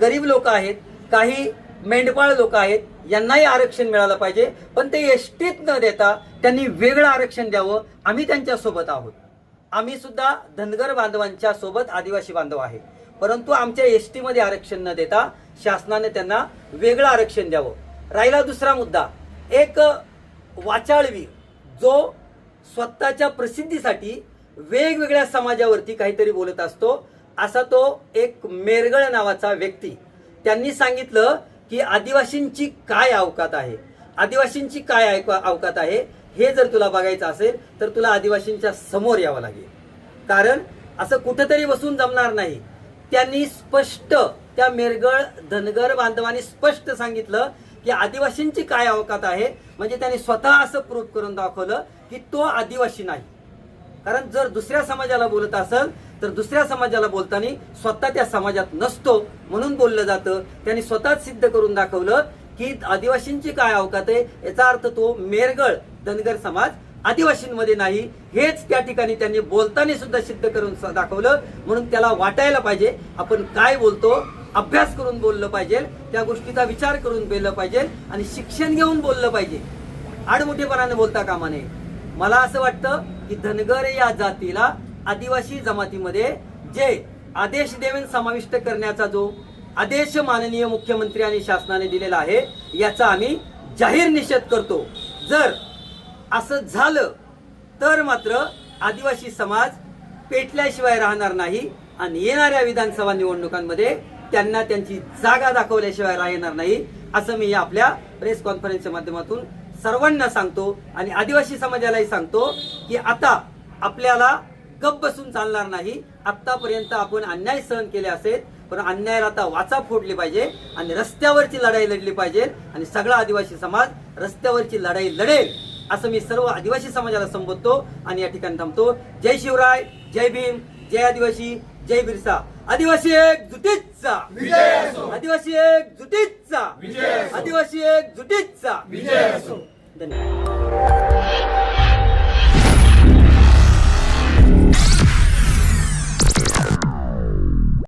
गरीब लोक आहेत काही मेंढपाळ लोक आहेत यांनाही आरक्षण मिळालं पाहिजे पण ते एसटीत न देता त्यांनी वेगळं आरक्षण द्यावं आम्ही त्यांच्यासोबत आहोत. आम्ही सुद्धा धनगर बांधवांच्या सोबत आदिवासी बांधव आहे. परंतु आमच्या एस टीमध्ये आरक्षण न देता शासनाने त्यांना वेगळं आरक्षण द्यावं. राहिला दुसरा मुद्दा. एक वाचाळवीर जो स्वतःच्या प्रसिद्धीसाठी वेगवेगळ्या समाजावरती काहीतरी बोलत असतो असा तो एक मेरगळ नावाचा व्यक्ती. त्यांनी सांगितलं की आदिवासींची काय अवकात आहे? आदिवासींची काय अवकात आहे? हे जर तुला बघायचं असेल तर तुला आदिवासींच्या समोर यावं लागेल. कारण असं कुठंतरी बसून जमणार नाही. त्यांनी स्पष्ट त्या मेरगळ धनगर बांधवांनी स्पष्ट सांगितलं की आदिवासींची काय अवकात आहे? म्हणजे त्यांनी स्वतः असं प्रूफ करून दाखवलं की तो आदिवासी नाही. कारण जर दुसऱ्या समाजाला बोलत असेल तर दुसऱ्या समाजाला बोलताना स्वतः त्या समाजात नसतो म्हणून बोललं जातं. त्यांनी स्वतःच सिद्ध करून दाखवलं की आदिवासींची काय अवकात आहे याचा अर्थ तो मेरगळ धनगर समाज आदिवासींमध्ये नाही. हेच त्या ठिकाणी त्यांनी बोलताना सुद्धा सिद्ध करून दाखवलं. म्हणून त्याला वाटायला पाहिजे आपण काय बोलतो अभ्यास करून बोललं पाहिजे त्या गोष्टीचा विचार करून बोललं पाहिजे आणि शिक्षण घेऊन बोललं पाहिजे. आडमोठेपणाने बोलता कामा नये. मला असं वाटतं की धनगर या जातीला आदिवासी जमातीमध्ये जे आदेश देवेन समाविष्ट करण्याचा जो आदेश माननीय मुख्यमंत्री आणि शासनाने दिलेला आहे याचा आम्ही जाहीर निषेध करतो. जर असं झालं तर मात्र आदिवासी समाज पेटल्याशिवाय राहणार नाही आणि येणाऱ्या विधानसभा निवडणुकांमध्ये त्यांना त्यांची जागा दाखवल्याशिवाय राहणार नाही असं मी आपल्या प्रेस कॉन्फरन्सच्या माध्यमातून सर्वांना सांगतो आणि आदिवासी समाजालाही सांगतो की आता आपल्याला गप बसून चालणार नाही. आतापर्यंत आपण अन्याय सहन केले असेल पण अन्यायाला आता वाचा फोडली पाहिजे आणि रस्त्यावरची लढाई लढली पाहिजे आणि सगळा आदिवासी समाज रस्त्यावरची लढाई लढेल असं मी सर्व आदिवासी समाजाला संबोधतो आणि या ठिकाणी थांबतो. जय शिवराय जय भीम जय आदिवासी जय बिरसा. आदिवासी एक जुटीचा. आदिवासी एक जुटीचा. आदिवासी एक जुटीचा. धन्यवाद.